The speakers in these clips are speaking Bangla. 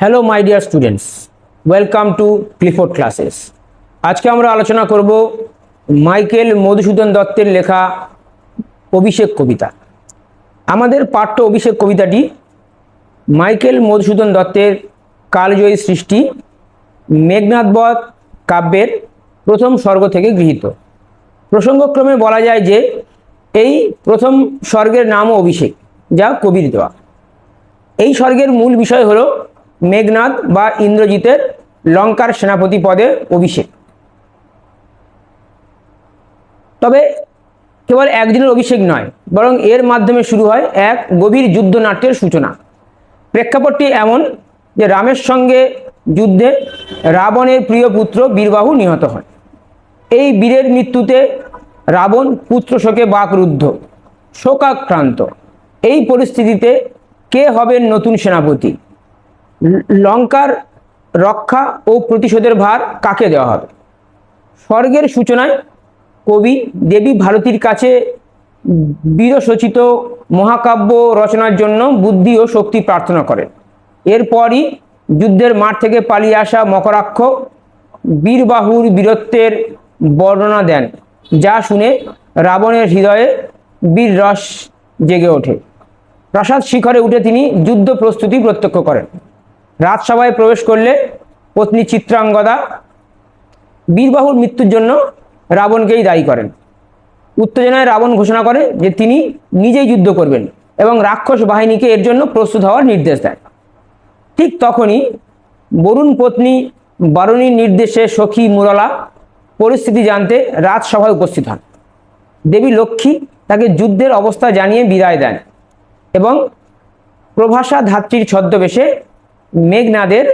Hello my dear students welcome to Clifford classes আজকে আমরা আলোচনা করব মাইকেল মধুসূদন দত্তের লেখা অভিষেক কবিতা। আমাদের পাঠ্য অভিষেক কবিতাটি মাইকেল মধুসূদন দত্তের কালজয়ী সৃষ্টি মেঘনাথবধ কাব্যের প্রথম স্বর্গ থেকে গৃহীত। প্রসঙ্গক্রমে বলা যায় যে এই প্রথম স্বর্গের নামও অভিষেক, যা কবির দেওয়া। এই স্বর্গের মূল বিষয় হলো মেঘনাদ বা ইন্দ্রজিতের লঙ্কার সেনাপতি পদে অভিষেক। তবে কেবল একদিনের অভিষেক নয়, বরং এর মাধ্যমে শুরু হয় এক গভীর যুদ্ধনাট্যের সূচনা। প্রেক্ষাপটটি এমন যে রামের সঙ্গে যুদ্ধে রাবণের প্রিয় পুত্র বীরবাহু নিহত হয় এই বীরের মৃত্যুতে রাবণ পুত্র শোকে বাকরুদ্ধ, শোকাক্রান্ত। এই পরিস্থিতিতে কে হবেন নতুন সেনাপতি? লঙ্কার রক্ষা ও প্রতিশোধের ভার কাকে দেওয়া হবে? স্বর্গের সূচনায় কবি দেবী ভারতীর কাছে বীরসচিত মহাকাব্য রচনার জন্য বুদ্ধি ও শক্তি প্রার্থনা করেন। এরপরই যুদ্ধের মাঠ থেকে পালিয়ে আসা মকরাক্ষ বীরবাহুর বীরত্বের বর্ণনা দেন, যা শুনে রাবণের হৃদয়ে বীর রস জেগে ওঠে। প্রাসাদ শিখরে উঠে তিনি যুদ্ধ প্রস্তুতি প্রত্যক্ষ করেন। রাজসভায় প্রবেশ করলে পত্নী চিত্রাঙ্গদা বীরবাহুর মৃত্যুর জন্য রাবণকেই দায়ী করেন। উত্তেজনায় রাবণ ঘোষণা করে যে তিনি নিজেই যুদ্ধ করবেন এবং রাক্ষস বাহিনীকে এর জন্য প্রস্তুত হওয়ার নির্দেশ দেয়। ঠিক তখনই বরুণ পত্নী বারুণীর নির্দেশে সখী মুরলা পরিস্থিতি জানতে রাজসভায় উপস্থিত হন। দেবী লক্ষ্মী তাকে যুদ্ধের অবস্থা জানিয়ে বিদায় দেন এবং প্রভাষা ধাত্রীর ছদ্মবেশে মেঘনাদের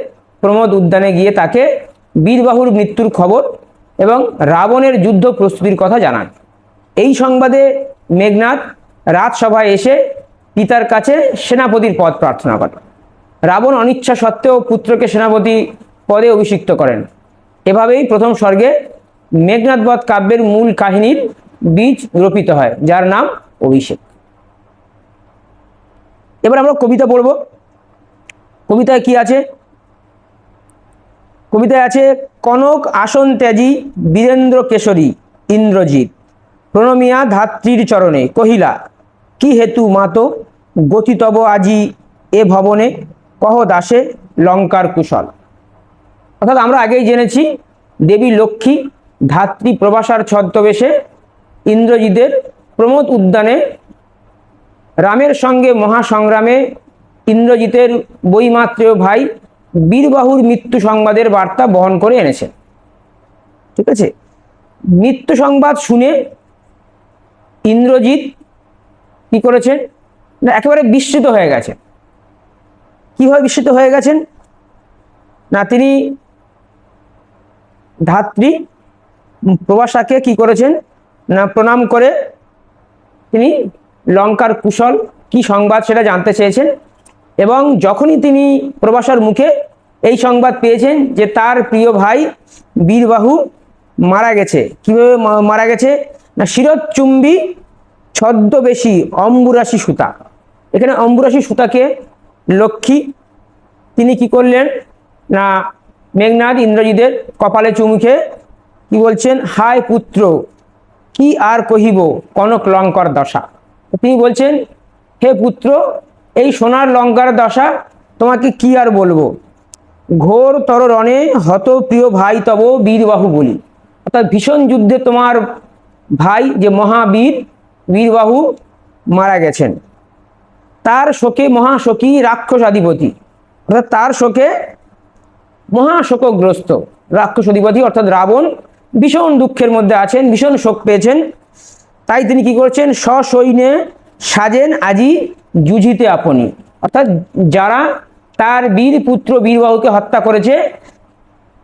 প্রমোদ উদ্যানে গিয়ে তাকে বীরবাহুর মৃত্যুর খবর এবং রাবণের যুদ্ধ প্রস্তুতির কথা জানান। এই সংবাদে মেঘনাদ রাজসভায় এসে পিতার কাছে সেনাপতির পদ প্রার্থনা করেন। রাবণ অনিচ্ছা সত্ত্বেও পুত্রকে সেনাপতি পদে অভিষিক্ত করেন। এভাবেই প্রথম স্বর্গে মেঘনাথবধ কাব্যের মূল কাহিনীর বীজ রোপিত হয়, যার নাম অভিষেক। এবার আমরা কবিতা পড়ব। কবিতায় কি আছে? কবিতায় আছে, কনক আসন ত্যাজি বীরেন্দ্র কেশরী, ইন্দ্রজিৎ। প্রণমিয়া ধাত্রীর চরণে কহিলা, কি হেতু মাতো গতিতব আজি এ ভবনে, কহ দাসে লঙ্কার কুশল। অর্থাৎ আমরা আগেই জেনেছি, দেবী লক্ষ্মী ধাত্রী প্রবাসার ছদ্মবেশে ইন্দ্রজিতের প্রমোদ উদ্যানে রামের সঙ্গে মহাসংগ্রামে ইন্দ্রজিতের বইমাত্রেয় ভাই বীরবাহুর মৃত্যু সংবাদের বার্তা বহন করে এনেছেন ঠিক আছে? মৃত্যু সংবাদ শুনে ইন্দ্রজিৎ কি করেছেন? না, একেবারে বিস্মিত হয়ে গেছেন। কীভাবে বিস্মিত হয়ে গেছেন? না, তিনি ধাত্রী প্রবাসাকে কি করেছেন? না, প্রণাম করে তিনি লঙ্কার কুশল কি সংবাদ সেটা জানতে চেয়েছেন? এবং যখনই তিনি প্রবাসার মুখে এই সংবাদ পেয়েছেন যে তার প্রিয় ভাই বীরবাহু মারা গেছে, কীভাবে মারা গেছে? না, শিরোচ্চুম্বী ছদ্মবেশী অম্বুরাশি সুতা। এখানে অম্বুরাশি সুতাকে লক্ষ্মী, তিনি কি করলেন? না মেঘনাথ ইন্দ্রজিতের কপালে চুমুখে কি বলছেন? হায় পুত্র, কি আর কহিব কনক লঙ্কর দশা? তিনি বলছেন, হে পুত্র এই সোনার লঙ্কার দশা, তোমাকে কি আর বলব? ঘোর তর রণে হত প্রিয় ভাই তব বীরবাহু বলি। অর্থাৎ ভীষণ যুদ্ধে তোমার ভাই যে মহাবীর বীরবাহু মারা গেছেন। তার শোকে মহাশোকী রাক্ষস আধিপতি। অর্থাৎ তার শোকে মহাশোকগ্রস্ত রাক্ষস অধিপতি অর্থাৎ রাবণ ভীষণ দুঃখের মধ্যে আছেন, ভীষণ শোক পেয়েছেন। তাই তিনি কি করছেন? সসৈন্যে সাজেন আজি যুঝিতে আপনি। অর্থাৎ যারা তার বীর পুত্র বীরবাহুকে হত্যা করেছে,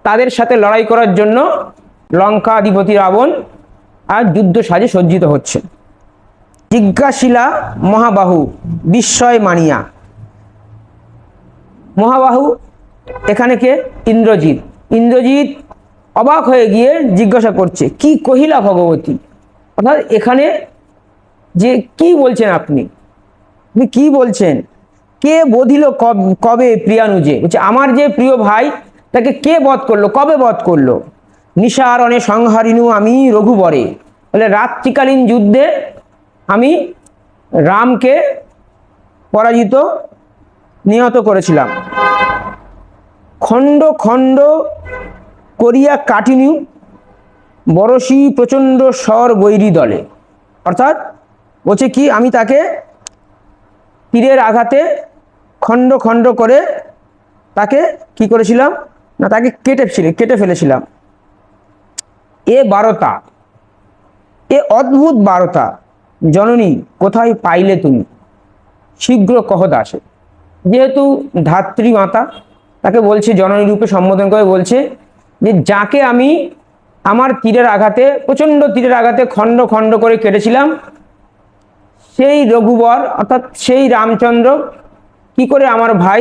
তাদের সাথে লড়াই করার জন্য লঙ্কা অধিপতি রাবণ আর যুদ্ধ সাজে সজ্জিত হচ্ছে জিজ্ঞাসিলা মহাবাহু বিস্ময় মানিয়া। মহাবাহু এখানে কে? ইন্দ্রজিৎ। ইন্দ্রজিৎ অবাক হয়ে গিয়ে জিজ্ঞাসা করছে, কি কহিলা ভগবতী? অর্থাৎ এখানে যে কি বলছেন আপনি? আপনি কি বলছেন? কে বধিল কব- প্রিয়ানুজে? বলছে, আমার যে প্রিয় ভাই, তাকে কে বধ করল, কবে বধ করল? নিশারণে সংহারিনু আমি রঘুবরে। বলে, রাত্রিকালীন যুদ্ধে আমি রামকে পরাজিত, নিহত করেছিলাম। খণ্ড খণ্ড করিয়া কাটিনু বরশি প্রচণ্ড স্বর বৈরী দলে। অর্থাৎ বলছে কি, আমি তাকে তীরের আঘাতে খণ্ড খণ্ড করে তাকে কি করেছিলাম? না, তাকে কেটে কেটে ফেলেছিলাম। এ বারতা। এ অদ্ভুত বারতা। জননী, কোথায় পাইলে তুমি? শীঘ্র কহ দাসে যেহেতু ধাত্রী মাতা তাকে বলছে, জননী রূপে সম্বোধন করে বলছে যে, যাকে আমি আমার তীরের আঘাতে, প্রচণ্ড তীরের আঘাতে খণ্ড খণ্ড করে কেটেছিলাম সেই রঘুবর, অর্থাৎ সেই রামচন্দ্র কি করে আমার ভাই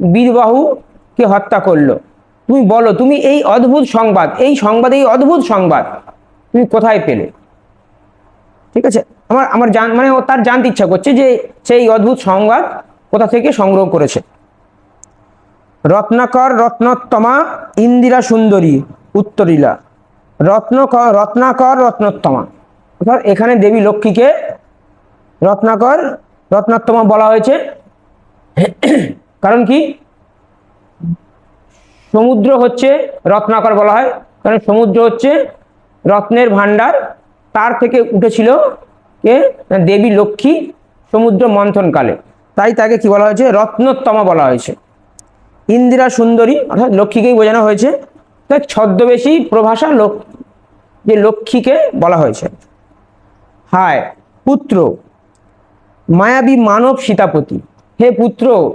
বীরবাহুকে হত্যা করল? তুমি বলো, তুমি এই অদ্ভুত সংবাদ, এই সংবাদ, এই অদ্ভুত সংবাদ তুমি কোথায় পেলে? ঠিক আছে? আমার আমার জান মানে তার জানতে ইচ্ছা করছে যে সেই অদ্ভুত সংবাদ কোথা থেকে সংগ্রহ করেছে। রত্নাকর রত্নোত্তমা ইন্দিরা সুন্দরী উত্তরীলা। রত্নকর রত্নাকর রত্নোত্তমা। অর্থাৎ এখানে দেবী লক্ষ্মীকে রত্নাকর, রত্নোত্তমা বলা হয়েছে। কারণ কি? সমুদ্র হচ্ছে রত্নাকর বলা হয়। কারণ সমুদ্র হচ্ছে রত্নের ভাণ্ডার। তার থেকে উঠেছিল কে? দেবী লক্ষ্মী সমুদ্র মন্থনকালে। তাই তাকে কি বলা হয়েছে? রত্নোত্তমা বলা হয়েছে। ইন্দিরা সুন্দরী, অর্থাৎ লক্ষ্মীকেই বোঝানো হয়েছে। তাই ছদ্মবেশী প্রভাষা লোক যে লক্ষ্মীকে বলা হয়েছে। হায়, পুত্র মায়াবী মানব সীতাপতি। হে পুত্র,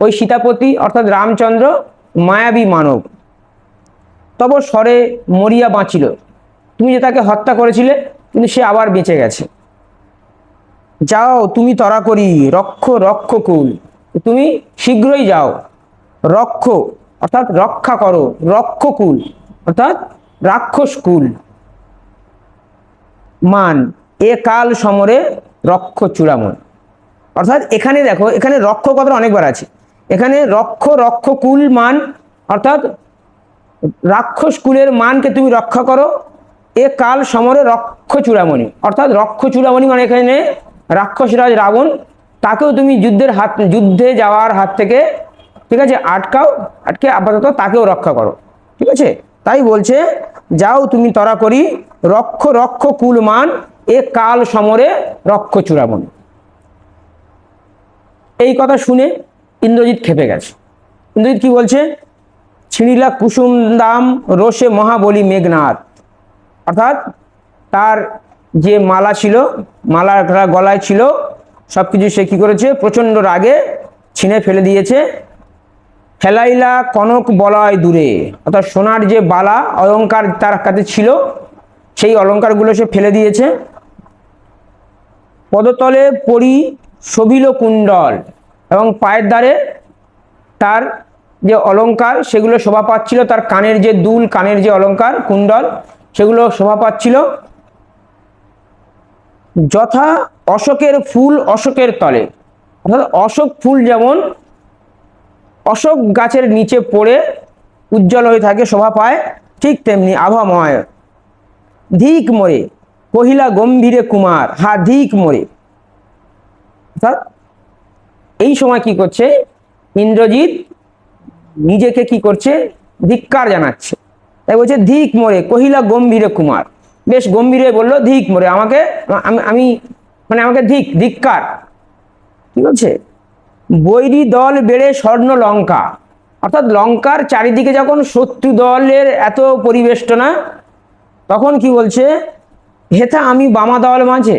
ওই সীতাপতি অর্থাৎ রামচন্দ্র মায়াবী মানব। তব স্বরে মরিয়া বাঁচিল। তুমি যে তাকে হত্যা করেছিলে, কিন্তু সে আবার বেঁচে গেছে। যাও, তুমি তরা করি রক্ষ রক্ষ কুল। তুমি শীঘ্রই যাও। রক্ষ, অর্থাৎ রক্ষা করো রক্ষকুল অর্থাৎ রাক্ষস কুল। মান, এ কাল সমরে রক্ষ চূড়ামন অর্থাৎ এখানে দেখো, এখানে রক্ষ কথাটা অনেকবার আছে। এখানে রক্ষ রক্ষ কুল মান, অর্থাৎ রাক্ষস কুলের মানকে তুমি রক্ষা করো, এ কাল সমরে রক্ষ চূড়ামণি। অর্থাৎ রক্ষ চূড়ামণি মানে এখানে রাক্ষসরাজ রাবণ, তাকেও তুমি যুদ্ধের হাত, যুদ্ধে যাওয়ার হাত থেকে, ঠিক আছে, আটকাও, আটকে আপাতত তাকেও রক্ষা করো। ঠিক আছে? তাই বলছে, যাও তুমি তরা করি রক্ষ রক্ষ কুল মান এ কাল সমরে রক্ষ চূড়ামণি। এই কথা শুনে ইন্দ্রজিৎ খেপে গেছে। ইন্দ্রজিৎ কি বলছে? ছিঁড়িলা কুসুম দাম রোষে মহাবলী মেঘনাথ। অর্থাৎ তার যে মালা ছিল মালাটা গলায় ছিল সব কিছু সে কী করেছে? প্রচণ্ড রাগে ছিঁড়ে ফেলে দিয়েছে। ফেলাইলা কনক বলয় দূরে। অর্থাৎ সোনার যে বালা, অলঙ্কার তার কাছে ছিল, সেই অলংকারগুলো সে ফেলে দিয়েছে। পদতলে পরি শোভিল কুণ্ডল এবং পায়ের দ্বারে তার যে অলংকার সেগুলো শোভা পাচ্ছিল। তার কানের যে দুল, কানের যে অলংকার কুণ্ডল, সেগুলো শোভা পাচ্ছিল। যথা অশোকের ফুল অশোকের তলে। অর্থাৎ অশোক ফুল যেমন অশোক গাছের নিচে পড়ে উজ্জ্বল হয়ে থাকে, শোভা পায়, ঠিক তেমনি আভাময় ধিক মোরে। কহিলা গম্ভীরে কুমার হা ধিক মোরে। অর্থাৎ এই সময় কি করছে? ইন্দ্রজিৎ নিজেকে কি করছে? ধিক্কার জানাচ্ছে। তাই বলছে, ধিক মোরে কহিলা গম্ভীরে কুমার। বেশ গম্ভীরে বলল, ধিক মোরে, আমাকে, আমি আমি মানে আমাকে ধিক, ধিক্কার। ঠিক আছে বৈরী দল বেড়ে স্বর্ণ লঙ্কা। অর্থাৎ লঙ্কার চারিদিকে যখন শত্রু দলের এত পরিবেষ্টনা, তখন কি বলছে? হেথা আমি বামা দল মাঝে,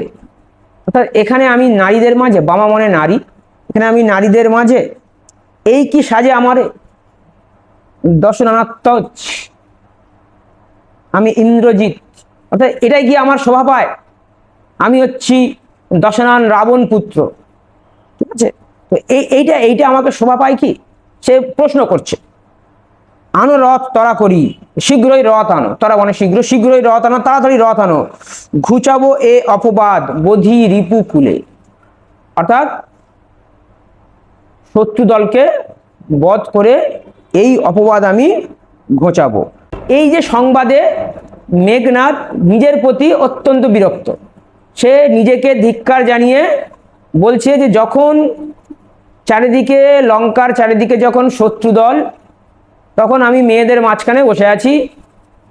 অর্থাৎ এখানে আমি নারীদের মাঝে, বামা মনে নারী, এখানে আমি নারীদের মাঝে, এই কি সাজে আমারে? দর্শনাত্ম আমি ইন্দ্রজিৎ, অর্থাৎ এটাই কি আমার শোভা পায়। আমি হচ্ছি দশনান রাবণ পুত্র। ঠিক আছে? তো এই, এইটা এইটা আমাকে শোভা পায় কি? সে প্রশ্ন করছে। আনো রথ, তরা করি। শীঘ্রই রথ আনো। তরা মানে শীঘ্র, শীঘ্রই রথ আনো, তাড়াতাড়ি রথ আনো। ঘুচাবো এ অপবাদ, বোধি রিপু কুলে। অর্থাৎ শত্রু দলকে বধ করে এই অপবাদ আমি ঘোচাবো। এই যে সংবাদে মেঘনাথ নিজের প্রতি অত্যন্ত বিরক্ত। সে নিজেকে ধিক্কার জানিয়ে বলছে যে যখন চারিদিকে, লঙ্কার চারিদিকে যখন শত্রু দল তখন আমি মেয়েদের মাঝখানে বসে আছি,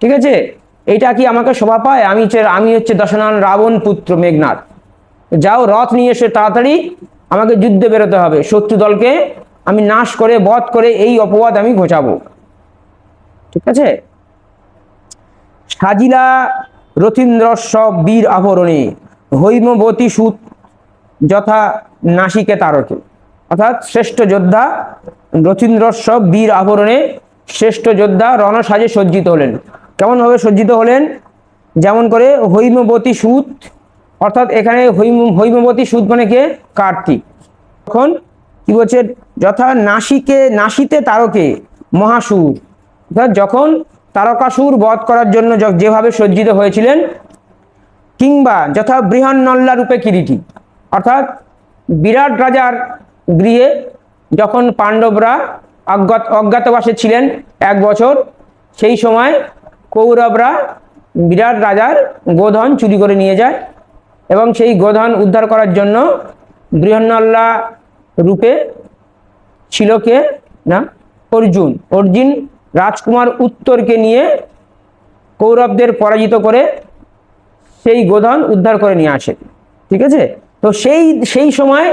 ঠিক আছে? এইটা কি আমাকে শোভা পায়? আমি আমি হচ্ছে দশনান রাবণ পুত্র মেঘনাথ। যাও, রথ নিয়ে এসে তাড়াতাড়ি, আমাকে যুদ্ধে বেরোতে হবে। শত্রু দলকে আমি নাশ করে, বধ করে এই অপবাদ আমি ঘোচাবো। ঠিক আছে? সাজিলা রথীন্দ্র সব বীর আভরণে, হৈমবতী সুত যথা নাসিকে তারকে। অর্থাৎ শ্রেষ্ঠ যোদ্ধা রথীন্দ্র সব বীর আভরণে শ্রেষ্ঠ যোদ্ধা রণসাজে সজ্জিত হলেন। কেমনভাবে সজ্জিত হলেন? যেমন করে হৈমবতী সুত, অর্থাৎ এখানে হৈম, হৈমবতী সুত মানে কে? কার্তিক। তখন কি বলছে? যথা নাসিকে, নাসিতে তারকে মহাসুর। অর্থাৎ যখন তারকাসুর বধ করার জন্য যেভাবে সজ্জিত হয়েছিলেন, কিংবা যথা বৃহন্নল্লা রূপে কিরিটি। অর্থাৎ বিরাট রাজার গৃহে যখন পাণ্ডবরা অজ্ঞাত, অজ্ঞাতবাসে ছিলেন এক বছর। সেই সময় কৌরবরা বিরাট রাজার গোধন চুরি করে নিয়ে যায় এবং সেই গোধন উদ্ধার করার জন্য বৃহন্নল্লা রূপে ছিল কে না? অর্জুন। অর্জুন রাজকুমার উত্তরকে নিয়ে কৌরবদের পরাজিত করে সেই গোধন উদ্ধার করে নিয়ে আসে। ঠিক আছে? তো সেই সেই সময়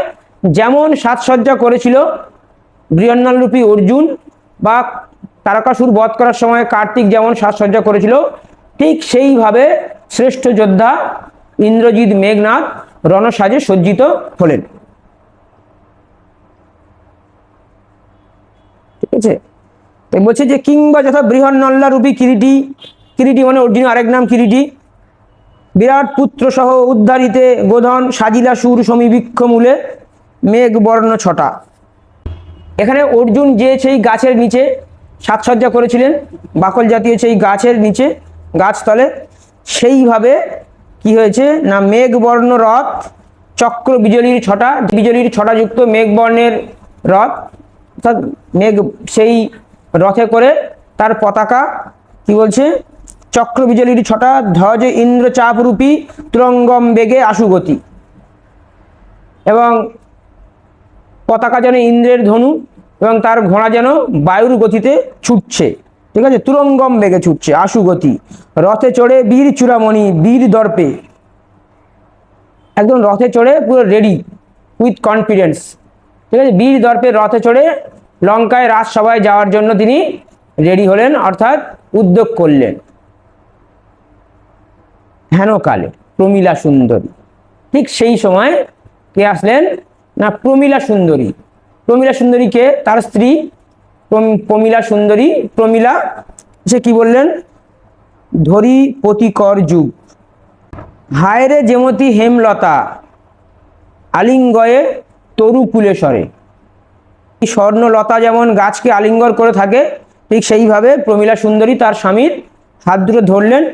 যেমন সাজসজ্জা করেছিল বৃহন্নলরূপী অর্জুন বা তারকাসুর বধ করার সময় কার্তিক যেমন সাজসজ্জা করেছিল, ঠিক সেইভাবে শ্রেষ্ঠ যোদ্ধা ইন্দ্রজিৎ মেঘনাথ রণসাজে সজ্জিত হলেন। ঠিক আছে? বলছে যে কিংবা যথা বৃহন্নল্লা রূপী কিরিটি কিরিটি মানে অর্জুন আরেক নাম কিরিটি। বিরাট পুত্র সহ উদ্ধারিতে গোধন সাজিলা সুর সমীবৃক্ষ মূলে মেঘ বর্ণ ছটা। এখানে অর্জুন যে সেই গাছের নিচে সাজসজ্জা করেছিলেন, বাকল জাতীয় সেই গাছের নিচে গাছতলে সেইভাবে কি হয়েছে না মেঘবর্ণ রথ, চক্র বিজলির ছটা, বিজলির ছটাযুক্ত মেঘবর্ণের রথ, অর্থাৎ মেঘ সেই রথে করে তার পতাকা কি বলছে? চক্র বিজলির ছটা, ধ্বজ ইন্দ্র চাপরূপী তুরঙ্গম বেগে আশুগতি। এবং পতাকা যেন ইন্দ্রের ধনু এবং তার ঘোড়া যেন বায়ুর গতিতে ছুটছে। ঠিক আছে? তুরঙ্গম বেগে ছুটছে, আশু গতি। রথে চড়ে বীর চূড়ামণি, বীর দর্পে। একদম রথে চড়ে পুরো রেডি উইথ কনফিডেন্স ঠিক আছে? বীর দর্পে রথে চড়ে লঙ্কায় রাজসভায় যাওয়ার জন্য তিনি রেডি হলেন, অর্থাৎ উদ্যোগ করলেন। হেনকালে, প্রমীলা সুন্দরী। ঠিক সেই সময় কে আসলেন? না প্রমীলা সুন্দরী। প্রমীলা সুন্দরীকে তার স্ত্রী। প্রম- প্রমীলা সুন্দরী। প্রমীলা, সে কি বললেন? ধরি প্রতিকর যুগ। হায়রে যেমতি হেমলতা, আলিঙ্গয়ে তরু কুলেশ্বরে এই স্বর্ণলতা যেমন গাছকে আলিঙ্গন করে থাকে, ঠিক সেইভাবে প্রমীলা সুন্দরী তার স্বামীর হাত ধরলেন।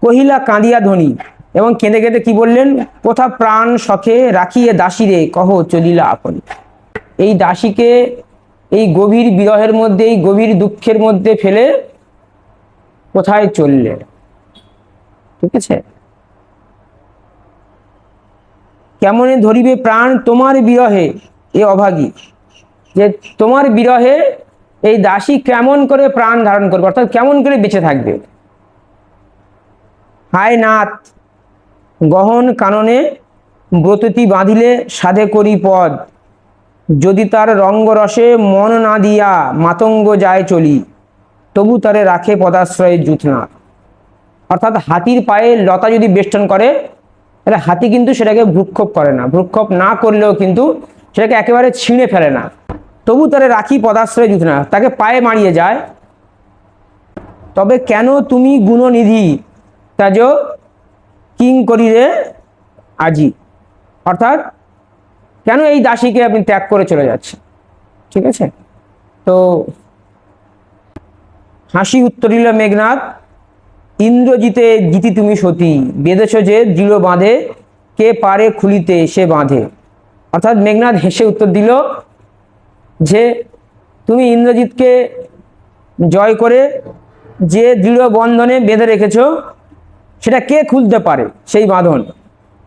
কহিলা কাঁদিয়া ধ্বনি এবং কেঁদে কেঁদে কি বললেন? কোথা প্রাণ শখে রাখিয়ে দাসীরে কহ চলিলা আপন। এই দাসীকে এই গভীর বিরহের মধ্যে, এই গভীর দুঃখের মধ্যে ফেলে কোথায় চললে? ঠিক আছে? কেমনে ধরিবে প্রাণ তোমার বিরহে, এ অভাগী? যে তোমার বিরহে এই দাসী কেমন করে প্রাণ ধারণ করবে? অর্থাৎ কেমন করে বেঁচে থাকবে? হায় নাথ গহন কাননে ব্রততি বাঁধিলে সাধে করি পদ। যদি তার রঙ্গরসে মন না দিয়া মাতঙ্গ যায় চলি, তবু তারে রাখে পদাশ্রয়ে জুথনা। অর্থাৎ হাতির পায়ে লতা যদি বেষ্টন করে, তাহলে হাতি কিন্তু সেটাকে ভ্রুক্ষোপ করে না। ভ্রুক্ষোপ না করলেও কিন্তু সেটাকে একেবারে ছিঁড়ে ফেলে না। তবু তারে রাখি পদাশ্রয়ে জুথনা। তাকে পায়ে মারিয়ে যায়। তবে কেন তুমি গুণনিধি? তাজ কিং করিরে আজি। অর্থাৎ কেন এই দাসীকে আপনি ত্যাগ করে চলে যাচ্ছেন? ঠিক আছে? তো হাসি উত্তরিল মেঘনাথ, ইন্দ্রজিতে জিতি তুমি সতী, বেঁধেছ যে দৃঢ় বাঁধে, কে পারে খুলিতে সে বাঁধে। অর্থাৎ মেঘনাদ হেসে উত্তর দিল যে তুমি ইন্দ্রজিৎকে জয় করে যে দৃঢ় বন্ধনে বেঁধে রেখেছ সেটা কে খুলতে পারে? সেই বাঁধন।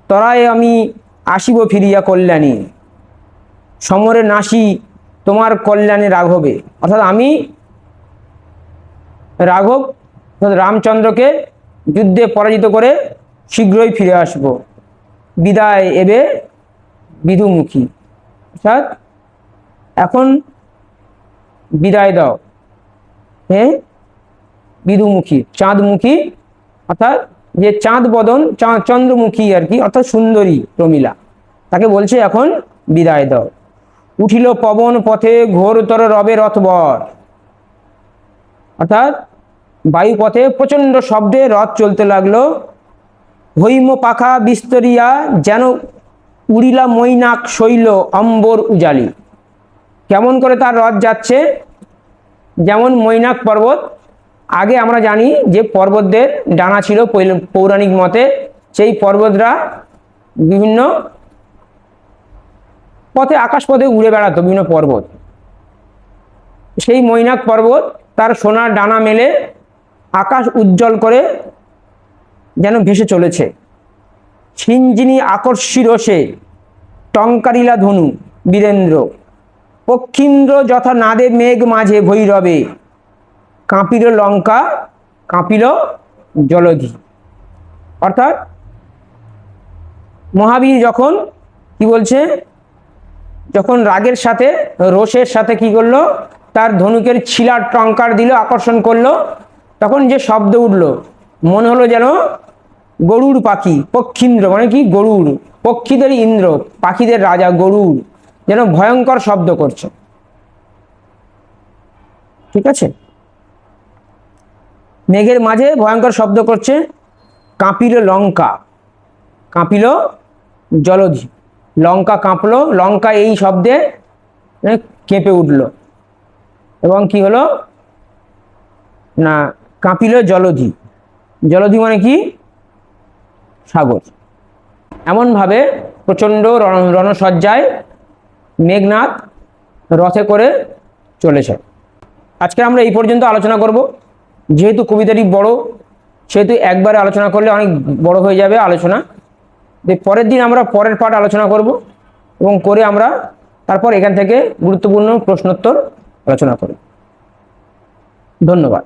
তরায় আমি আসিব ফিরিয়া কল্যাণী। সমরে নাসি, তোমার কল্যাণে রাঘবে। অর্থাৎ আমি রাঘব রামচন্দ্রকে যুদ্ধে পরাজিত করে শীঘ্রই ফিরে আসব। বিদায় এবে বিধুমুখী অর্থাৎ এখন বিদায় দাও। হ্যাঁ বিধুমুখী চাঁদমুখী, অর্থাৎ যে চাঁদ বদন চন্দ্রমুখী আর কি, অর্থাৎ সুন্দরী প্রমিলা। তাকে বলছে এখন, বিদায় দাও। উঠিল পবন পথে, ঘোরতর রবে রথবর। অর্থাৎ, বায়ুপথে প্রচণ্ড শব্দে রথ চলতে লাগল। হৈম পাখা বিস্তরিয়া, যেন উড়িলা মৈনাক শৈল অম্বর উজালি। কেমন করে তার রথ যাচ্ছে? যেমন মৈনাক পর্বত আগে আমরা জানি যে পর্বতদের ডানা ছিল পৌরাণিক মতে। সেই পর্বতরা বিভিন্ন পথে, আকাশ পথে উড়ে বেড়াতো, বিভিন্ন পর্বত। সেই মৈনাক পর্বত তার সোনার ডানা মেলে আকাশ উজ্জ্বল করে যেন ভেসে চলেছে। ছিঞ্জিনী আকর্ষী রসে টঙ্কারিলা ধনু, বীরেন্দ্র। পক্ষীন্দ্র যথা নাদে মেঘ মাঝে ভৈরবে। কাঁপিল লঙ্কা, কাঁপিল জলধি। অর্থাৎ মহাবীর যখন কি বলছে? যখন রাগের সাথে, রোষের সাথে কি করল? তার ধনুকের ছিলার টঙ্কার দিল, আকর্ষণ করল। তখন যে শব্দ উঠল, মনে হলো যেন গরুর পাখি, পক্ষীন্দ্র মানে কি? গরুর পক্ষীদের ইন্দ্র, পাখিদের রাজা, গরুর, যেন ভয়ঙ্কর শব্দ করছে। ঠিক আছে? মেঘের মাঝে ভয়ঙ্কর শব্দ করছে কাঁপিল লঙ্কা, কাঁপিল জলধি। লঙ্কা কাঁপলো, লঙ্কা এই শব্দে কেঁপে উঠল। এবং কি হলো? না, কাঁপিল জলধি। জলধি মানে কি? সাগর। এমনভাবে প্রচণ্ড রণ- রণসজ্জায় মেঘনাথ রথে করে চলেছে। আজকে আমরা এই পর্যন্ত আলোচনা করব। যেহেতু কবিতাটি বড়, সেহেতু একবারে আলোচনা করলে অনেক বড় হয়ে যাবে আলোচনা। পরের দিন আমরা পরের পাঠ আলোচনা করব এবং করে আমরা তারপর এখান থেকে গুরুত্বপূর্ণ প্রশ্নোত্তর আলোচনা করব ধন্যবাদ।